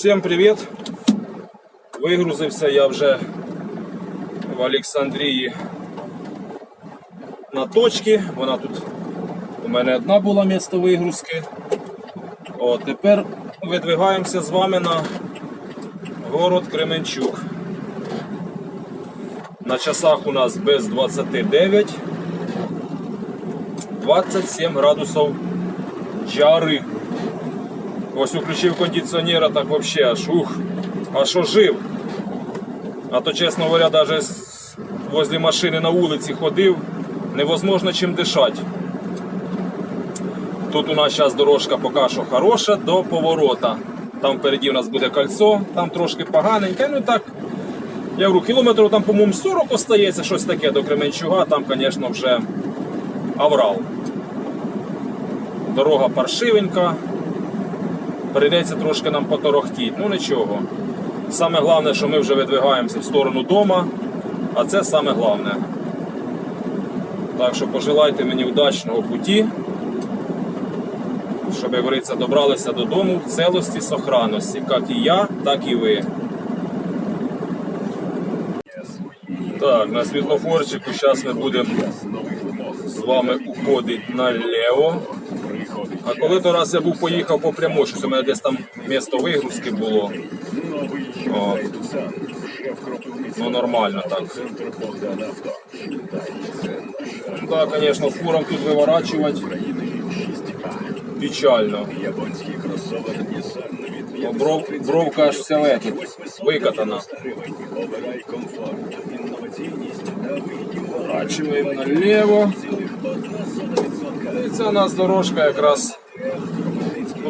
Всім привіт! Вигрузився я вже в Олександрії на точці. Вона тут у мене одна була місто вигрузки. О, тепер видвигаємося з вами на город Кременчук. На часах у нас без 29, 27 градусів жари. Ось включив кондиціонера, так вообще аж ух, що жив. А то, чесно говоря, з- возле машини на вулиці ходив, невозможно чим дишати. Тут у нас зараз дорожка поки що хороша до поворота. Там впереді у нас буде кольцо, там трошки поганеньке. Ну так, я говорю, кілометрів там, по-моєму, 40 остається, щось таке до Кременчуга, там, звісно, вже аврал. Дорога паршивенька, прийдеться трошки нам поторохтіти. Ну нічого. Саме головне, що ми вже видвигаємося в сторону дома, а це саме головне. Так що пожелайте мені удачного путі, щоб, як говориться, добралися додому в целості сохранності, як і я, так і ви. Так, на світлофорчику зараз ми будемо з вами уходити наліво. А коли то раз я був поїхав по прямой, щось у мене десь там місто вигрузки було. О. Ну нормально так. Ну, Так, звісно, фуром тут виворачувати печально. Бров, бровка аж вся этот, викатана. Поворачиваємо наліво. І це у нас дорожка якраз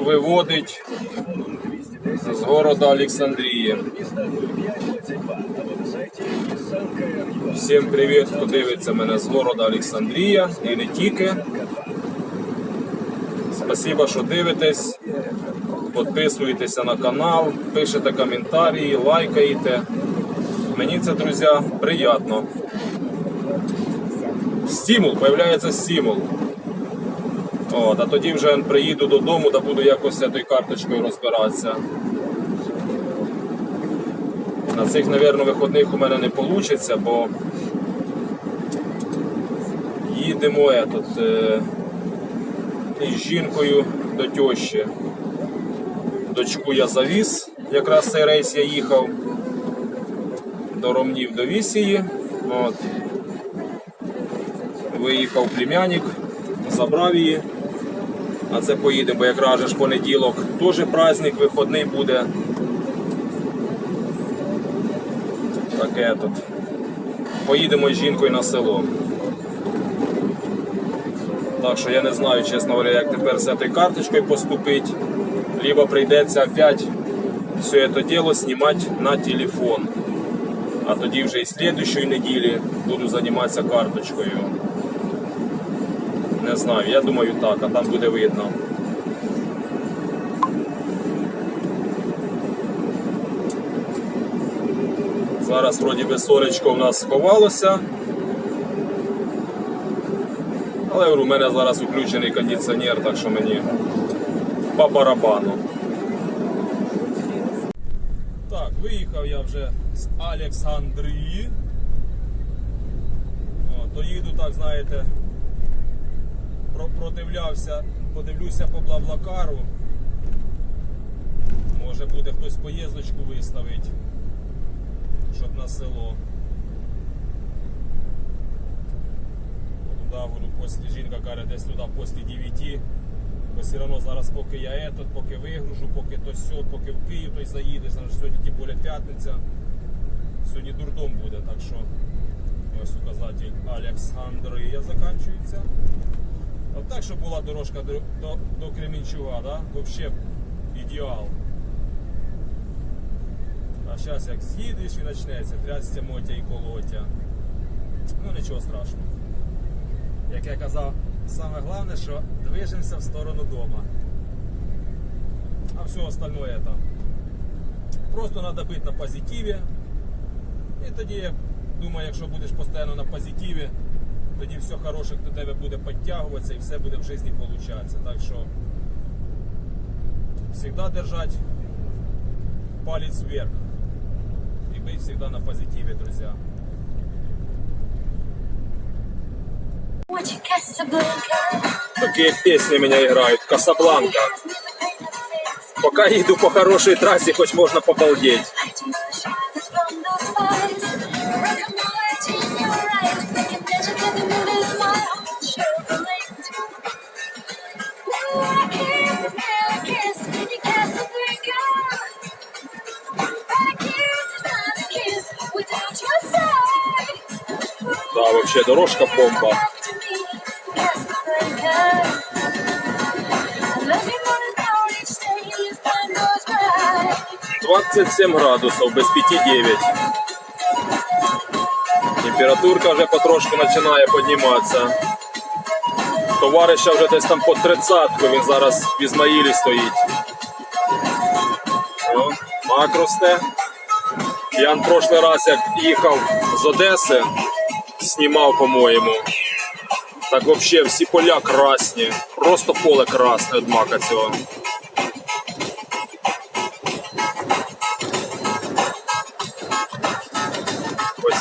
виводить з города Олександрії. Всім привіт, хто дивиться мене з города Олександрія і не тільки. Спасибо, що дивитесь. Підписуєтеся на канал, пишете коментарі, лайкаєте. Мені це, друзі, приємно. Стимул, появляється стимул. От, а тоді вже приїду додому та буду якось з цією карточкою розбиратися. На цих, мабуть, виходних у мене не вийде, бо їдемо я тут е, із жінкою до тещі. Дочку я завіз, якраз цей рейс я їхав до Ромнів до Вісії. От. Виїхав племянник, забрав її. А це поїдемо, бо якраз ж понеділок теж праздник, виходний буде. Таке тут. Поїдемо з жінкою на село. Так що я не знаю, чесно говоря, як тепер з цією карточкою поступити. Либо прийдеться опять все це діло знімати на телефон. А тоді вже і слідчої неділі буду займатися карточкою. Не знаю, я думаю так, а там буде видно. Зараз вроді би сонечко в нас сховалося. Але у мене зараз включений кондиціонер, так що мені по барабану. Так, виїхав я вже з Олександрії. О, то їду так, знаєте, продивлявся, подивлюся по Блаблакару. Може буде хтось поїздочку виставить, щоб на село. Туди, говорю, після жінка каже, десь туди після 9. Бо все одно зараз поки я етот, поки вигружу, поки то все, поки в Київ той заїдеш, значить сьогодні тим більше п'ятниця. Сьогодні дурдом буде, так що ось указатель Олександрія закінчується. От так, щоб була дорожка до, до, до Кремінчуга, да? Взагалі ідеал. А зараз як з'їдеш і почнеться, трясся мотя і колотя. Ну нічого страшного. Як я казав, саме головне, що движемося в сторону дома. А все остальное там. Просто треба бути на позитиві. І тоді, я думаю, якщо будеш постійно на позитиві, тоді все хороше до тебе буде підтягуватися і все буде в житті получатися. Так що завжди держати палец вверх. И быть всегда на позитиве, друзья. Очень Casablanca. Такие песни меня играют. Касабланка. Пока їду по хорошій трасі, хоч можна побалдеть. Да, вообще дорожка бомба. Casablanca. 27 градусов, без 5-9. Температурка вже потрошку починає підніматися. Товариша вже десь там по 30 він зараз в Ізмаїлі стоїть. О, мак. Я в прошлий раз, як їхав з Одеси, знімав, по-моєму. Так взагалі всі поля красні. Просто поле красне від мака цього.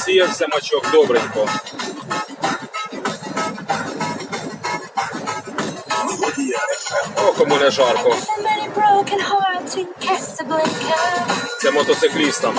Посіявся мачок добренько. О, кому не жарко. Це мотоциклістам.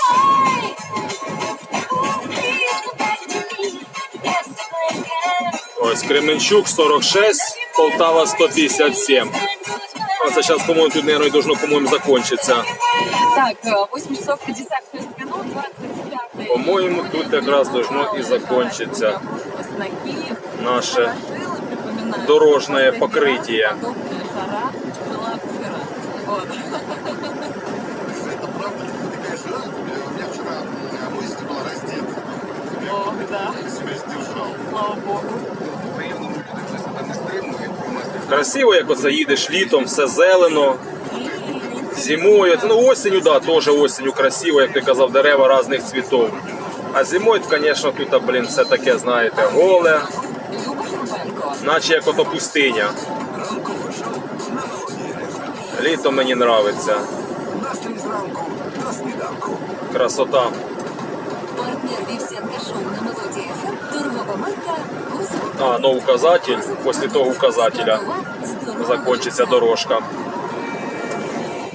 Side. Ooh, please come back to me, Casablanca. Ось Кременчук 46, Полтава 157. А Сейчас, по-моему, тут, наверное, должно, по-моєму, закончиться. Так, э, 8 часов 56 минут, 25 По-моєму, тут якраз должно і закончиться наше дорожное покрытие. Красиво, як оце їдеш літом, все зелено. Зимою, ну осінню, да, теж осінню красиво, як ти казав, дерева різних цвітів. А зимою, звісно, тут, блін, все таке, знаєте, голе, наче як ото пустиня. Літо мені сніданку. Красота. А, ну указатель. Після того указателя закінчиться дорожка.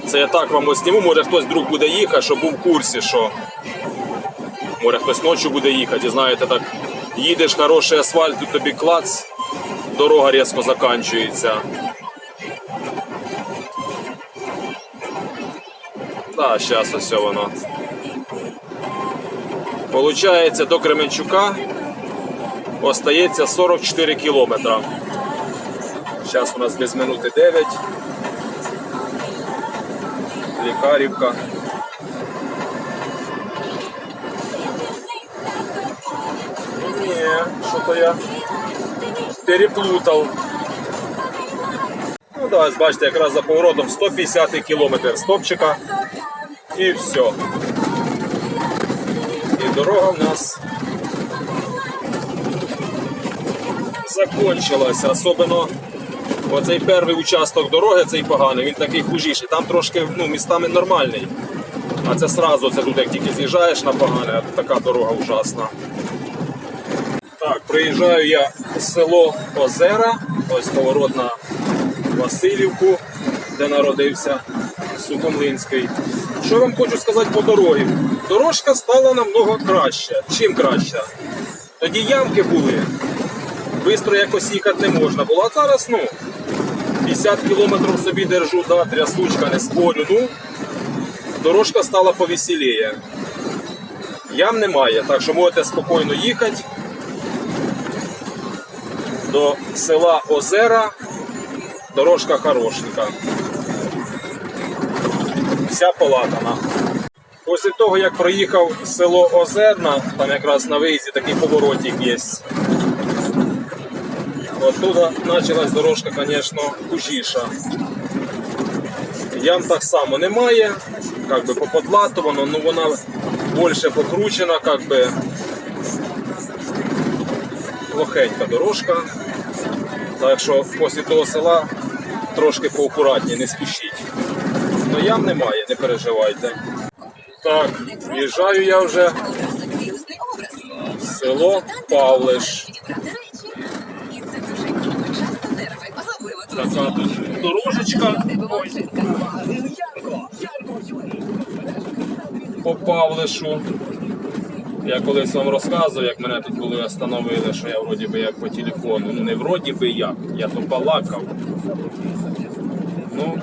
Це я так вам зніму, може хтось друг буде їхати, щоб був в курсі, що може хтось ночі буде їхати, і знаєте, так їдеш хороший асфальт, тут тобі клац, дорога різко закінчується. Так, зараз ось воно. Получається, до Кременчука остається 44 кілометра. Зараз у нас без минути 9. Лікарівка. Ні, що то я переплутав. Ну да, бачите, якраз за поворотом 150 кілометр стопчика. І все. І дорога в нас закончилася. Особливо оцей перший участок дороги, цей поганий, він такий хужіший. Там трошки ну, містами нормальний. А це сразу, це тут як тільки з'їжджаєш на погане, така дорога ужасна. Так, приїжджаю я в село Озера, ось поворот на Васильівку, де народився Сухомлинський. Що вам хочу сказати по дорозі? Дорожка стала намного краще. Чим краще? Тоді ямки були, Бистро якось їхати не можна було. А зараз, ну, 50 кілометрів собі держу, да, трясучка, не спорю. Ну, дорожка стала повеселіє. Ям немає, так що можете спокійно їхати до села Озера. Дорожка хорошенька. Вся полатана. Після того, як проїхав село Озерна, там якраз на виїзді такий поворотик є. Оттуда почалась дорожка, звісно, хужіша. Ям так само немає, как би поподлатовано, ну вона більше покручена, как би плохенька дорожка. Так що після того села трошки поакуратніше, не спішіть. Ну ям немає, не переживайте. Так, в'їжджаю я вже в село Павлиш. Підібрати речі. І це дуже круто. Часто нерви, особливо тут. Така тут дорожечка. Ой, по Павлишу. Я колись вам розказував, як мене тут були остановили, що я вроді би як по телефону. Ну не вроді би як, я то балакав. Ну,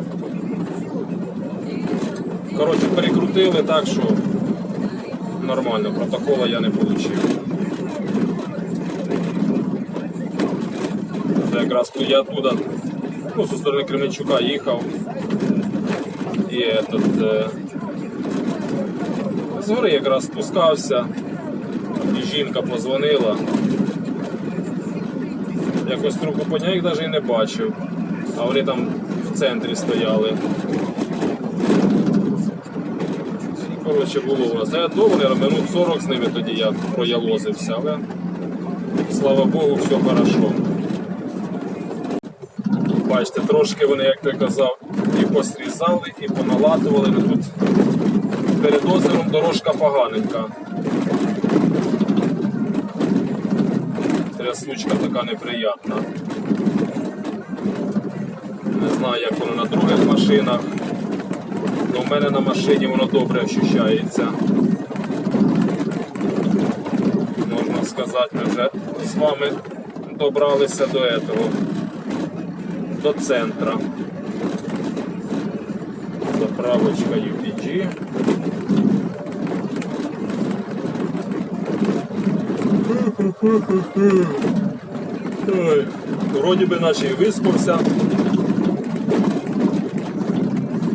коротше, перекрутили так, що нормально, протокола я не отримав. Якраз я туди, ну, зі сторони Кременчука їхав. І этот, е, з гори якраз спускався, і жінка позвонила. Якось трубку поняв, їх навіть і не бачив. А вони там в центрі стояли. Коротше, було у нас. Я довго, минут 40 з ними тоді я проялозився, але слава Богу, все хорошо. Бачите, трошки вони, як той казав, і посрізали, і поналатували. Ну тут перед озером дорожка поганенька. Трясучка така неприятна. Не знаю, як воно на других машинах. але в мене на машині воно добре ощущається. Можна сказати, ми вже з вами добралися до этого до центра. Заправочка UPG. Ой, вроді би наче і виспався,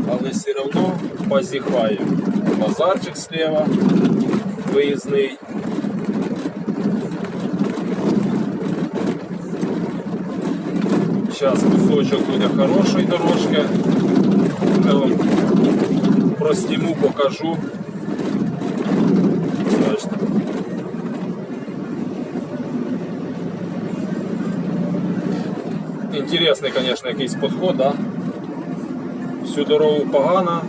але все одно позіхаю. Базарчик слева, виїзний. Зараз кусочок буде хорошої дорожки. Я вам просніму, покажу. Бачите. Інтересний, звісно, якийсь підход, да? Всю дорогу погано,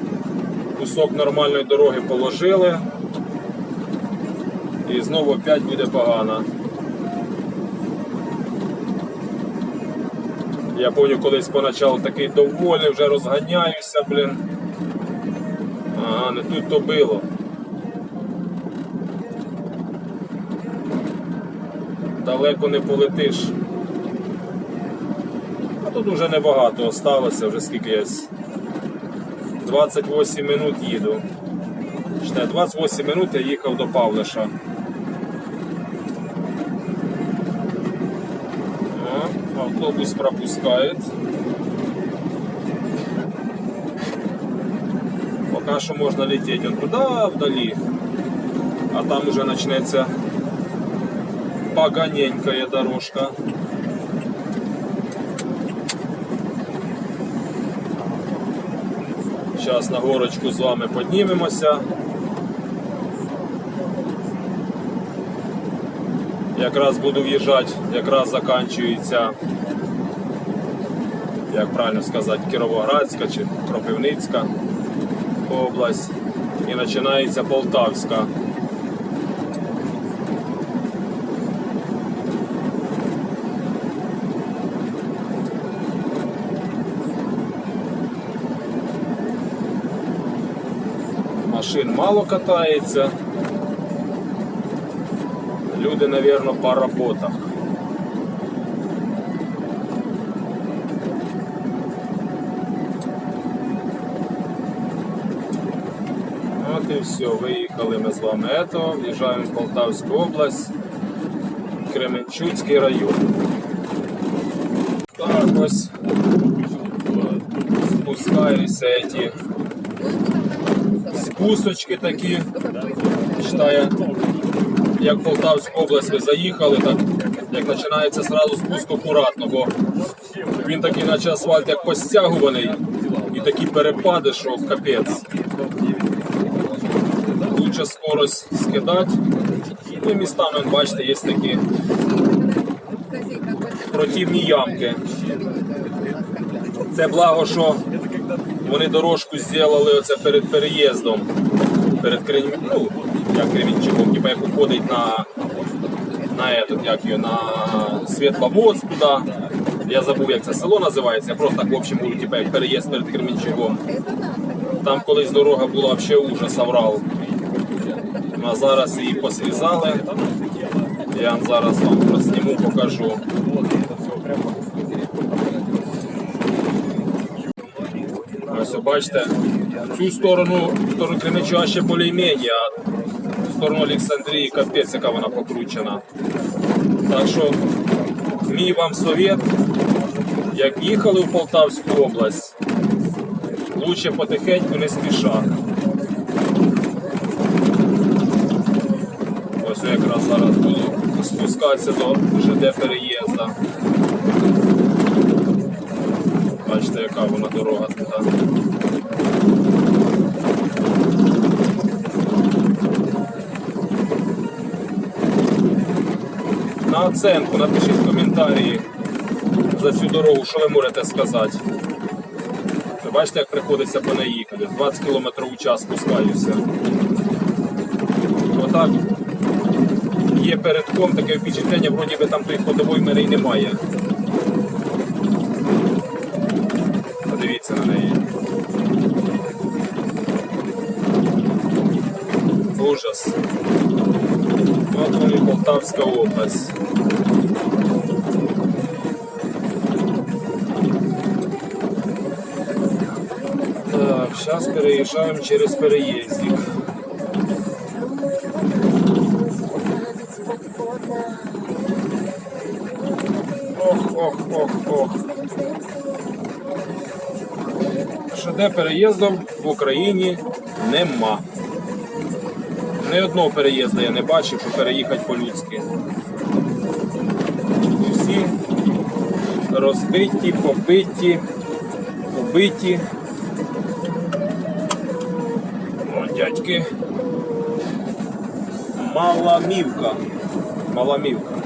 кусок нормальної дороги положили. І знову опять буде погано. Я пам'ятаю, колись поначалу такий доволі, вже розганяюся, блін. Ага, не тут то було. Далеко не полетиш. А тут вже небагато осталося, вже скільки я. 28 минут їду. Читаю, 28 минут я їхав до Павлиша. Автобус пропускает. Пока что можно лететь он туда, вдали. А там уже начнется поганенькая дорожка. Зараз на горочку з вами піднімемося. Якраз буду в'їжджати, якраз закінчується, як правильно сказати, Кіровоградська чи Кропивницька область і починається Полтавська. Машин мало катається. Люди, наверное, по работах. Все, виїхали ми з вами. Ето, в'їжджаємо в Полтавську область, Кременчуцький район. Так, ось спускаються ці спусочки такі. Читає, як в Полтавську область ви заїхали, так як починається зразу спуск акуратно, бо він такий, наче асфальт, як постягуваний, і такі перепади, що капець. Лучше скорость скидати. Ну і містами, бачите, є такі противні ямки. Це благо, що вони дорожку зробили оце перед переїздом. Перед Крем... ну, як Кремінчуком, типу як уходить на, на, этот, як його, на Світловодськ туди. Я забув, як це село називається. Я просто так, в общем, типу, як переїзд перед Кремінчуком. Там колись дорога була взагалі ужас, аврал. А зараз її посрізали. Я зараз вам просніму, покажу. Ось бачите, в цю сторону, сторону Кременчуга ще більш-менш, а в сторону Олександрії капець, яка вона покручена. Так що мій вам совет, як їхали в Полтавську область, лучше потихеньку не спіша. Ось я якраз зараз буду спускатися до ЖД переїзду. Бачите, яка вона дорога туди. На оценку напишіть в коментарі за цю дорогу, що ви можете сказати. Ви бачите, як приходиться по неї їхати. 20 км у час спускаюся. Отак є передком таке впечатлення, вроді би там той ходової мене й немає. Подивіться на неї. Ужас. От Полтавська область. Так, зараз переїжджаємо через переїздик. Ох. ШД переїздом в Україні нема. Ні одного переїзду я не бачив, щоб переїхати по-людськи. Усі розбиті, побиті, убиті. О, дядьки. Маламівка. Маламівка.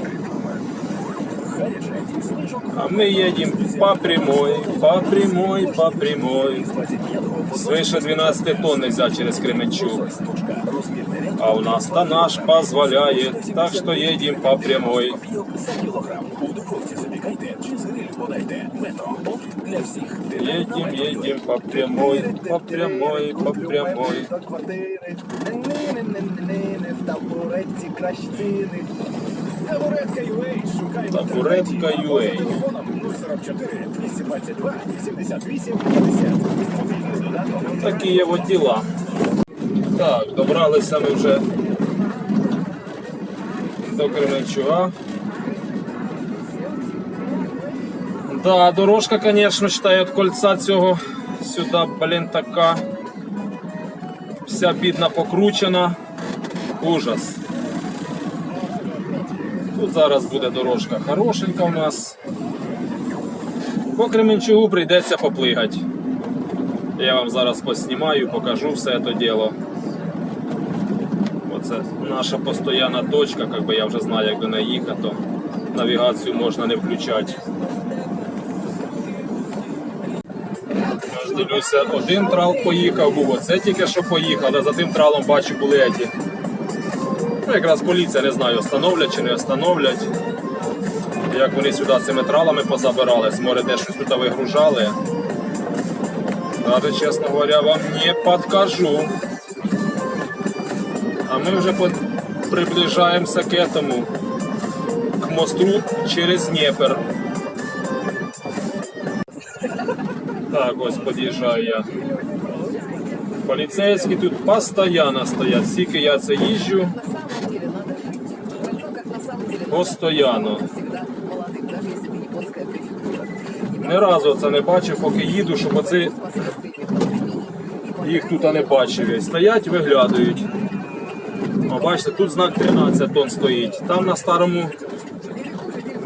А мы едем по прямой, по прямой, по прямой. Свыше 12 тонн нельзя через Кременчуг. А у нас тоннаж позволяет, так что едем по прямой. Едем, едем по прямой, по прямой, по прямой. Табуретка UA, шукай в Табуретка інтернеті. UA. Телефоном 044 222 78 50. Мобільний додаток. Такі є от діла. Так, добралися ми вже до Кременчуга. Да, дорожка, конечно, считаю, від кольця цього сюди, блін, така. Вся бідна покручена. Ужас. Тут зараз буде дорожка хорошенька у нас. По Кременчугу прийдеться поплигати. Я вам зараз поснімаю, покажу все це діло. Оце наша постійна точка, как би я вже знаю, як до неї їхати, то навігацію можна не включати. Дивлюся, один трал поїхав, був оце тільки що поїхав, але за тим тралом бачу були еті. Ну, якраз поліція не знаю, остановлять чи не остановлять. Як вони сюди цими тралами позабирались, може де щось тут вигружали. Даже, честно говоря, вам не подкажу. А мы уже под... приближаемся к этому, к мосту через Днепр. Так, ось під'їжджаю я Поліцейські тут постійно стоять. Скільки я це їжджу, На самом деле надо жить. Только как на самом деле постійно. всегда молодым, даже если ты японская префектура. Ні разу це не бачив, поки їду, щоб оці їх тут не бачив. Стоять, виглядають. О, бачите, тут знак 13 тонн стоїть. Там на старому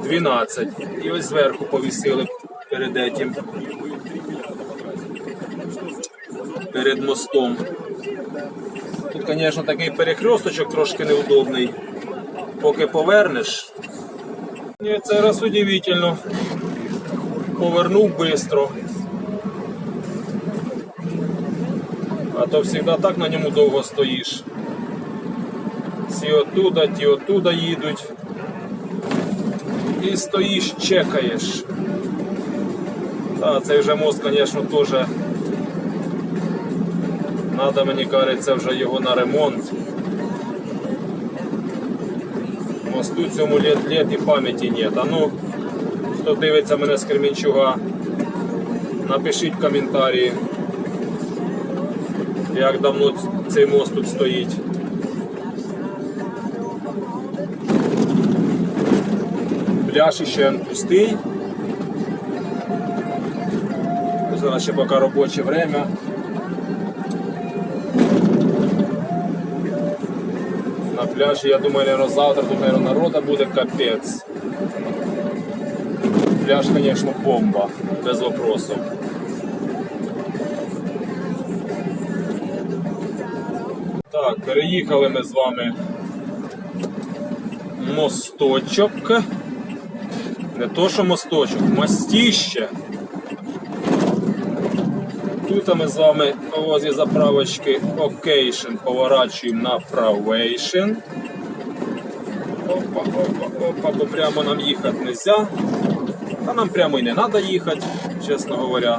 12. І ось зверху повісили перед этим. Перед мостом. Тут, звісно, такий перехресточок трошки неудобний. Поки повернеш. Ні, це раз удивительно. Повернув швидко. А то завжди так на ньому довго стоїш. Всі оттуда, ті оттуда їдуть. І стоїш, чекаєш. Та, цей вже мост, звісно, теж. Надо, мені кажеться, вже його на ремонт. Мосту цьому літ, літ і пам'яті нет. А ну, хто дивиться мене з Кременчуга, напишіть в коментарі, як давно цей мост тут стоїть. Пляж ще пустий. Зараз ще поки робоче время. На пляжі, я думаю, наверное, завтра тут, наверное, народа буде капець. Пляж, конечно, бомба, без вопросов. Так, переїхали ми з вами мосточок. Не то, що мосточок, мостіще. Тут ми з вами возле заправочки Occasion поворачуємо на правейшн. Опа, опа, опа, бо прямо нам їхати не можна. Та нам прямо і не треба їхати, чесно говоря.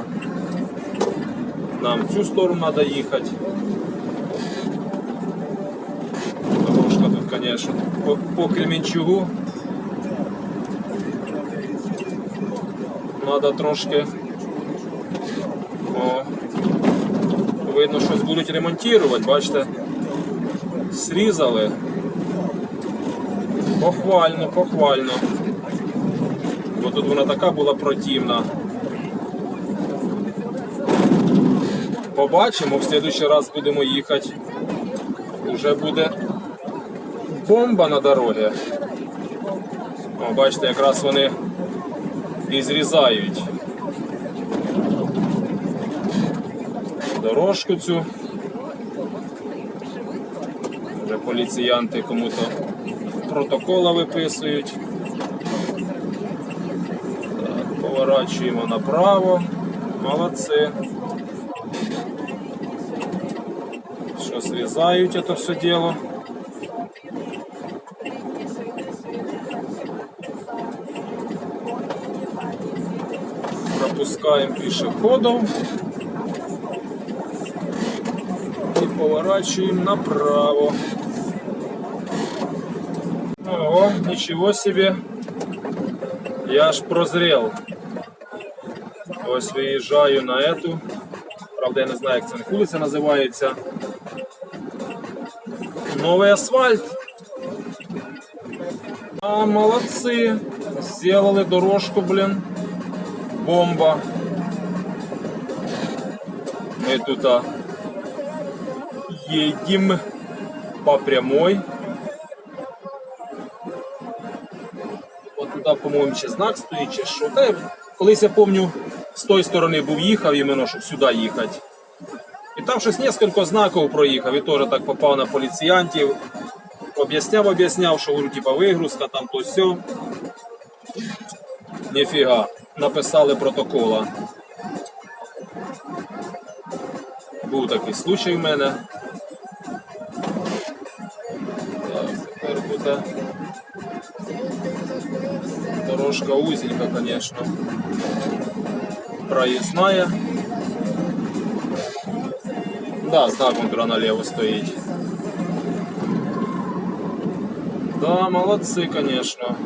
Нам в цю сторону треба їхати. Дорожка тут, звісно, по, по Кременчугу. Треба трошки. О, видно, щось будуть ремонтувати, бачите, срізали. Похвально, похвально. Бо тут вона така була противна. Побачимо, в следующий раз будемо їхати. Уже буде бомба на дорогі. О, бачите, якраз вони і зрізають. Дорожку цю. Вже поліціянти кому-то протокола виписують. Так, поворачуємо направо. Молодці. Що зрізають це все діло. Пропускаємо пішоходів. І поворачуємо направо. Ого, ничего себе. Я аж прозрел. Ось виїжджаю на эту. Правда, я не знаю, як це вулиця називається. Новий асфальт. А, молодці. Сделали дорожку, блін. Бомба. Ми тут а, едем по прямой. От туди, по-моєму, ще знак стоїть, чи що. Та колись я пам'ятаю, з тої сторони був їхав, іменно, щоб сюди їхати. І там щось кілька знаків проїхав, і теж так попав на поліціянтів. Об'ясняв, об'ясняв, що говорю, типа вигрузка, там то все. Ніфіга, написали протокола. Був такий случай в мене. Узенька, конечно. Проїзная. Да, знак вон налево стоїть. Да, молодцы, конечно.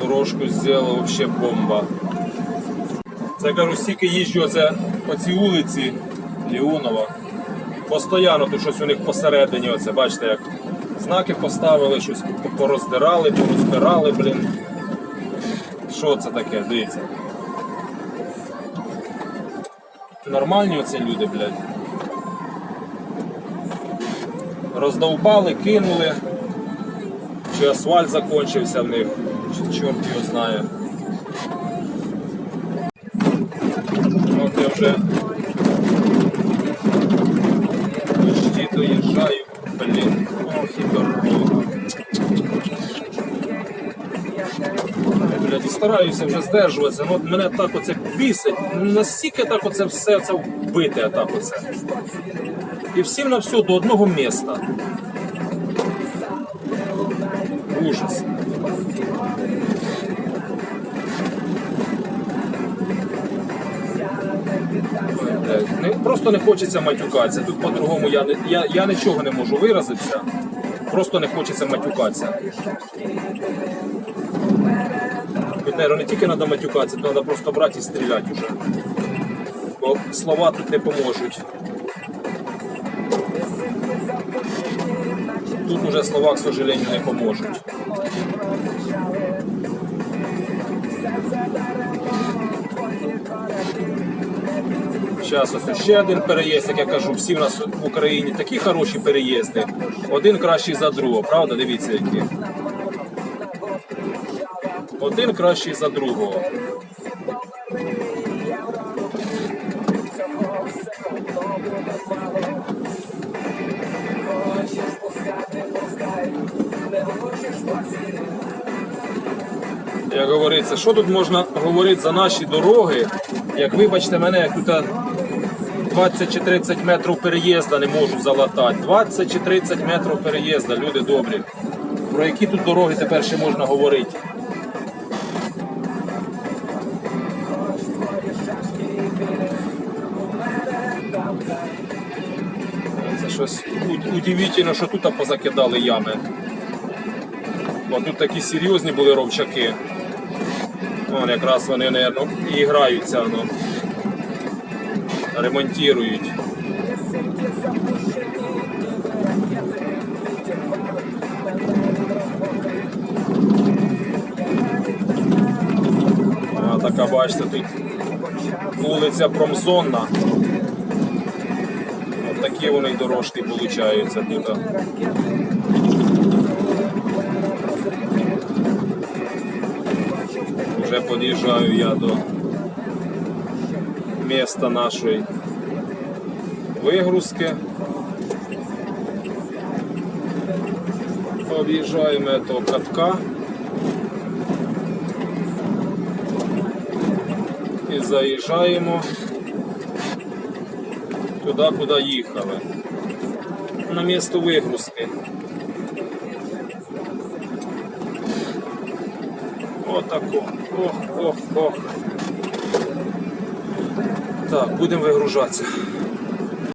Дорожку сделала вообще бомба. Це кажу, стільки їжджу оце по цій вулиці Леонова. Постоянно тут щось у них посередині, оце, бачите, як знаки поставили, щось пороздирали, порозбирали, блін. Що це таке? Дивіться. Нормальні оце люди, блядь. Роздовбали, кинули. Чи асфальт закончився в них, чи чорт його знає. От я вже стараюся вже здержуватися, ну от мене так оце бісить, ну, настільки так оце все це вбите, так оце. І всім на все до одного міста. Ужас. Не, просто не хочеться матюкатися. Тут по-другому я, я, я нічого не можу виразитися. Просто не хочеться матюкатися. Петеро, не тільки треба матюкатися, треба просто брати і стріляти вже. Бо слова тут не поможуть. Тут уже слова, к сожалению, не поможуть. Зараз ось ще один переїзд, як я кажу, всі в нас в Україні такі хороші переїзди. Один кращий за другого, правда? Дивіться які. Один кращий за другого. Як говориться, що тут можна говорити за наші дороги? Як вибачте мене, як тут 20 чи 30 метрів переїзда не можу залатати. 20 чи 30 метрів переїзда, люди добрі. Про які тут дороги тепер ще можна говорити? Удивительно, що тут позакидали ями. Бо тут такі серйозні були ровчаки. Вон якраз вони, мабуть, і граються, ну, ремонтують. Така бачите, тут вулиця Промзонна. Такі вони дорожки получаються тут. Вже під'їжджаю я до міста нашої вигрузки. Об'їжджаємо этого катка. І заїжджаємо туди, куди їхали. На місто вигрузки. Отако. Ох, ох, ох. Так, будемо вигружатися.